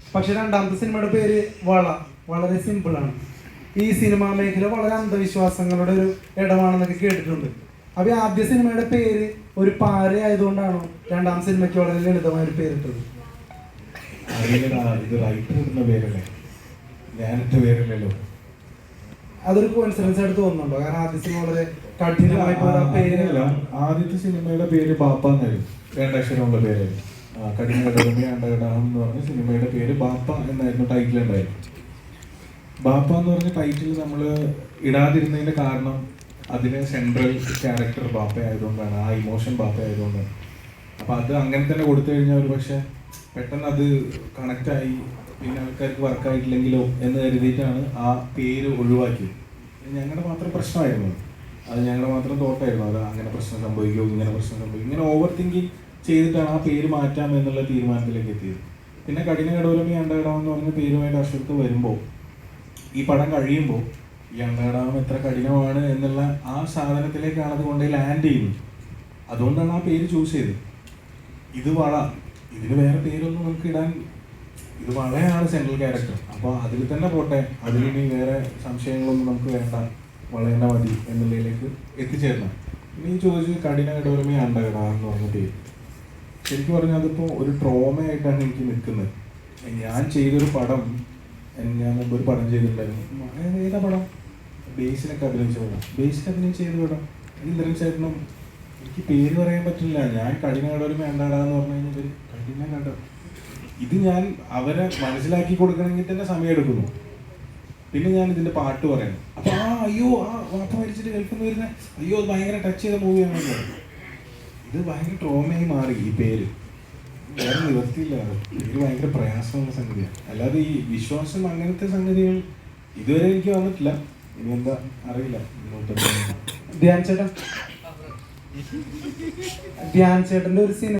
പക്ഷെ രണ്ടാമത്തെ സിനിമയുടെ പേര് വള വളരെ സിമ്പിൾ ആണ് ഈ സിനിമാ മേഖല വളരെ അന്ധവിശ്വാസങ്ങളുടെ ഒരു ഇടമാണെന്നൊക്കെ കേട്ടിട്ടുണ്ട് അപ്പൊ ആദ്യ സിനിമയുടെ പേര് ഒരു പാര ആയതുകൊണ്ടാണോ രണ്ടാം സിനിമയ്ക്ക് വളരെ ലളിതമായ ഒരു പേരിട്ടത് പേരല്ലേ അതൊരു കോൺസിഡൻസ് ആയിട്ട് തോന്നുന്നുണ്ടോ കാരണം ആദ്യ സിനിമ വളരെ കഠിനമായി പോയ ആ പേര് ആദ്യത്തെ സിനിമയുടെ പേര് ബാപ്പ എന്നായിരുന്നു രണ്ടക്ഷരമുള്ള പേരായിരുന്നു കടകമി അണ്ടകടഹം എന്ന് പറഞ്ഞ സിനിമയുടെ പേര് ബാപ്പ എന്നായിരുന്നു ടൈറ്റിൽ ഉണ്ടായിരുന്നു ബാപ്പ എന്ന് പറഞ്ഞ ടൈറ്റിൽ നമ്മൾ ഇടാതിരുന്നതിന്റെ കാരണം അതിന് സെൻട്രൽ ക്യാരക്ടർ ബാപ്പ ആയതുകൊണ്ടാണ് ആ ഇമോഷൻ ബാപ്പ ആയതുകൊണ്ടാണ്. അപ്പൊ അത് അങ്ങനെ തന്നെ കൊടുത്തു കഴിഞ്ഞാൽ ഒരു പക്ഷെ പെട്ടെന്ന് അത് കണക്റ്റായി പിന്നെ ആൾക്കാർക്ക് വർക്കായിട്ടില്ലെങ്കിലോ എന്ന് കരുതിയിട്ടാണ് ആ പേര് ഒഴിവാക്കിയത്. ഞങ്ങളുടെ മാത്രം പ്രശ്നമായിരുന്നു. അത് ഞങ്ങളുടെ മാത്രം തോട്ടായിരുന്നു അത് അങ്ങനെ പ്രശ്നം സംഭവിക്കുമോ ഇങ്ങനെ പ്രശ്നം സംഭവിക്കും ഇങ്ങനെ ഓവർ തിങ്കിങ് ചെയ്തിട്ടാണ് ആ പേര് മാറ്റാം എന്നുള്ള തീരുമാനത്തിലേക്ക് എത്തിയത്. പിന്നെ കഠിന കടോലമി അണ്ടകടം എന്ന് പറഞ്ഞ പേരുമായിട്ട് അശ്വത്ത് വരുമ്പോൾ ഈ പടം കഴിയുമ്പോൾ ഈ അണ്ടകടാമം എത്ര കഠിനമാണ് എന്നുള്ള ആ സാധനത്തിലേക്കാണ് അത് കൊണ്ടുപോയി ലാൻഡ് ചെയ്യുന്നത്. അതുകൊണ്ടാണ് ആ പേര് ചൂസ് ചെയ്തത്. ഇത് വള. ഇതിന് വേറെ പേരൊന്നും നമുക്ക് ഇടാൻ ഇത് വളയാണ് സെൻട്രൽ ക്യാരക്ടർ അപ്പോൾ അതിൽ തന്നെ പോട്ടെ. അതിലിനി വേറെ സംശയങ്ങളൊന്നും നമുക്ക് വേണ്ട. വളയേണ്ട മതി. എന്നുള്ളതിലേക്ക് എത്തിച്ചേരണം ഇനി ചോദിച്ചു കഠിന കടോലമി അണ്ടകട എന്ന് പറഞ്ഞ പേര്. ശരിക്കും പറഞ്ഞാൽ അതിപ്പോൾ ഒരു ട്രോമയായിട്ടാണ് എനിക്ക് നിൽക്കുന്നത്. ഞാൻ ചെയ്തൊരു പടം ഞാൻ മുമ്പ് ഒരു പടം ചെയ്തിട്ടുണ്ടായിരുന്നു. ഏത് പടം? ബേസിനൊക്കെ അഭിനയിച്ച പടം. ബേസിൽ അഭിനയിച്ച ഏത് പടം? ഇന്ദ്രൻ ചേട്ടനും. എനിക്ക് പേര് പറയാൻ പറ്റില്ല. ഞാൻ കഠിന കടവരും വേണ്ടാടാന്ന് പറഞ്ഞു കഴിഞ്ഞാൽ കഠിന കണ്ട. ഇത് ഞാൻ അവരെ മനസ്സിലാക്കി കൊടുക്കണമെങ്കിൽ തന്നെ സമയം എടുക്കുന്നു. പിന്നെ ഞാൻ ഇതിന്റെ പാട്ട് പറയണം. അപ്പൊ ആ അയ്യോ ആ വാപ്പ മരിച്ചിട്ട് കേൾക്കുന്ന വരുന്ന അയ്യോ അത് ഭയങ്കര ടച്ച് ചെയ്ത മൂവിയാണ് ഇത് ഭയങ്കര ട്രോമയായി മാറി ഈ പേര്. വേറെ നിവർത്തിയില്ല. പേര് ഭയങ്കര പ്രയാസമുള്ള സംഗതിയാണ് അല്ലാതെ ഈ വിശ്വാസം അങ്ങനത്തെ സംഗതികൾ ഇതുവരെ എനിക്ക് വന്നിട്ടില്ല. ഇനി എന്താ അറിയില്ല. ധ്യാൻ ചേട്ടൻ. ധ്യാൻ ചേട്ടന്റെ ഒരു സിനിമ